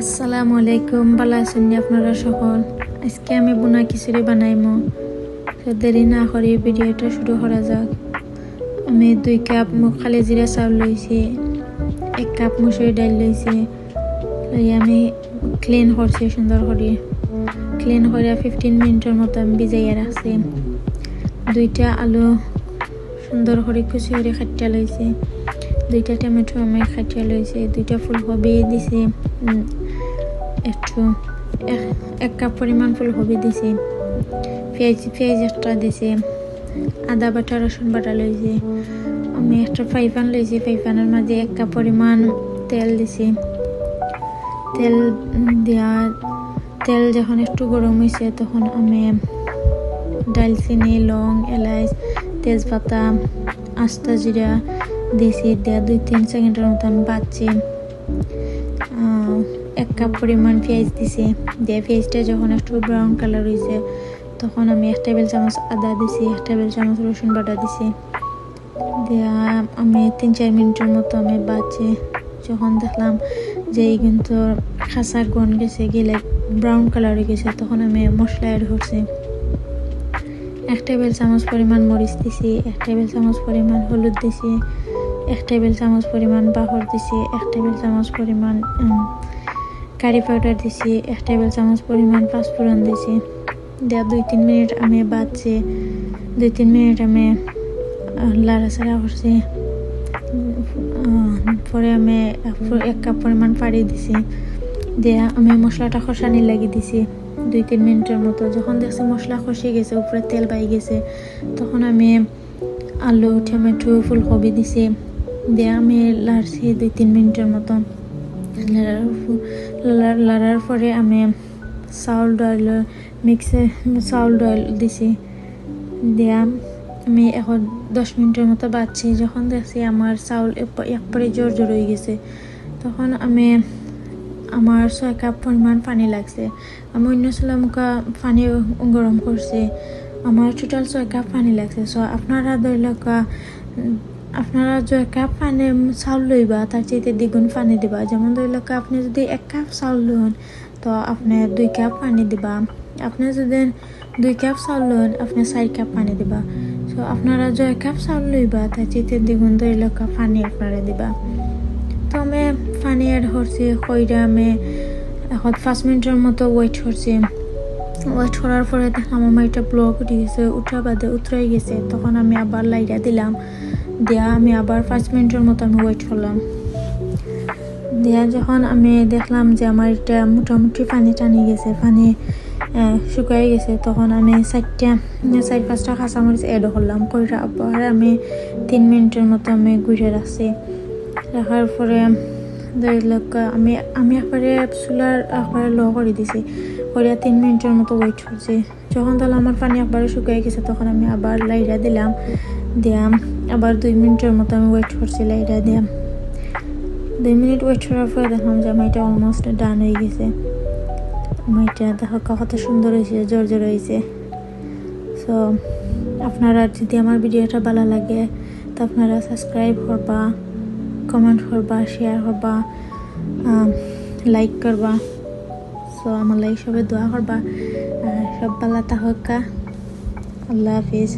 আসসালামু আলাইকুম ভালো আছেন আপনারা সকল? আজকে আমি বোনা খিচুড়ি বানাইমো। তো দেরি না করে ভিডিওটা শুরু করা যাক। আমি দুই কাপ মুখ খালি জিরা চাউল লইছি এক কাপ মুসুরি ডাল লইছি লই আমি ক্লিন করছি সুন্দর করে ক্লিন করে ফিফটিন মিনিটের মতো আমি ভিজাইয়া রাখছি দুইটা আলু সুন্দর করে কুচি করে খাটিয়া লইছি দুইটা টমেটো আমি খাটিয়া লইছি দুইটা ফুলকপি দিছি একটু এক- কাপ পরিমাণ ফুলকপি দিছি। পেঁয়াজ পেঁয়াজ একটা দিছি। আদা বাটা, রসুন বাটা লইছি। আমি একটা ফ্রাই প্যান লইছি। ফ্রাই প্যানের মাঝে এক কাপ পরিমাণ তেল দিছি। তেল দেওয়া তেল যখন একটু গরম হয়েছে তখন আমি ডালচিনি, লং, এলাচ, তেজপাতা, আস্তা জিরা দিছি। দেওয়া দুই, তিন সেকেন্ডের মতন বাচ্ছি এক কাপ পরিমাণ পেঁয়াজ দিছি। দিয়ে পেঁয়াজটা যখন একটু ব্রাউন কালার হয়েছে তখন আমি এক টেবিল চামচ আদা দিছি, এক টেবিল চামচ রসুন বাটা দিছি। দিয়া, আমি তিন চার মিনিটের মতো আমি বাচ্ছি যখন দেখলাম যে এই কিন্তু খাসা গন গেছে গেলে ব্রাউন কালার হয়ে গেছে, তখন আমি মশলা অ্যাড করছি। এক টেবিল চামচ পরিমাণ মরিচ দিছি, এক টেবিল চামচ পরিমাণ হলুদ দিছি, এক টেবিল চামচ পরিমাণ বাহর দিছি, এক টেবিল চামচ পরিমাণ কারি পাউডার দিছি, এক টেবিল চামচ পরিমাণ পাঁচফোড়ন দিছি। দেওয়া দুই তিন মিনিট আমি বাদছি, দুই তিন মিনিট আমি লাড়াচাড়া করছি। পরে আমি এক- কাপ পরিমাণ পানি দিছি। দেয়া আমি মশলাটা খসানি লাগিয়ে দিছি। দুই তিন মিনিটের মতো, যখন দেখছি মশলা খসে গেছে, উপরে তেল বাই গেছে, তখন আমি আলু, টমেটো, ফুলকপি দিছি। দিয়ে আমি লাড়ছি দুই তিন মিনিটের মতো। লাড়ার লাড়ার পরে আমি চাউল ডাল মিক্সে চাউল ডাল দিছি। দিয়া আমি এখন দশ মিনিটের মতো বাচ্ছি যখন দেখছি আমার চাউল একবারে জোর জোর হয়ে গেছে। তখন আমি আমার ছয় কাপ পরিমাণ পানি লাগছে। আমি অন্য মুখা পানি গরম করছি। আমার টোটাল ছয় কাপ পানি লাগছে। সো আপনারা ধরি উম, আপনারা ছয় কাপ পানি চাউল লইবা, তার চাইতে দ্বিগুণ পানি দিবা। যেমন ধরি লওক আপনি যদি এক কাপ চাউল লন, তো আপনি দুই কাপ পানি দিবা। আপনি যদি দুই কাপ চাউল লন, আপনি চার কাপ পানি দিবা। সো আপনারা ছয় কাপ চাউল লইবা, তার চাইতে দ্বিগুণ ধরি লওক পানি আপনারা দিবা। তো আমি পানি অ্যাড করছি কইরা আমি এখন পাঁচ মিনিটের মতো ওয়েট করছি। ওয়েট করার পরে দেখলাম আমার এটা ব্লক উঠে গেছে, উঠা বাদে উতরাই গেছে। তখন আমি আবার লাইটা দিলাম। দেয়া আমি আবার পাঁচ মিনিটের মতো আমি ওয়েট করলাম। দেয়া যখন আমি দেখলাম যে আমার এটা মোটামুটি পানি টানি গেছে, পানি শুকাই গেছে, তখন আমি চারটা, চার পাঁচটা কাঁচামরিচ এড করলাম, কইরা আবার আমি তিন মিনিটের মতো আমি ঘুরে রাখছি। রাখার পরে ধরি লোক, আমি আমি একবারে চুলার একবারে লো করে দিছি করে তিন মিনিটের মতো ওয়েট করছি। যখন তাহলে আমার পানি একবারে শুকিয়ে গেছে, তখন আমি আবার লাইরা দিলাম। দিয়াম। আবার দুই মিনিটের মতো আমি ওয়েট করছি, লাইরা দিয়াম। দুই মিনিট ওয়েট করার পরে দেখলাম যে আমার এটা অলমোস্ট ডান হয়ে গেছে। আমার এটা দেখো কত সুন্দর হয়েছে, জোর জোর হয়েছে। সো আপনারা যদি আমার ভিডিওটা ভালো লাগে, তো আপনারা সাবস্ক্রাইব করবা কমেন্ট করবা শেয়ার করবা লাইক করবা। সো আমার লাইক সবে দোয়া করবা। সব ভালো থাকা, আল্লাহ হাফিজ।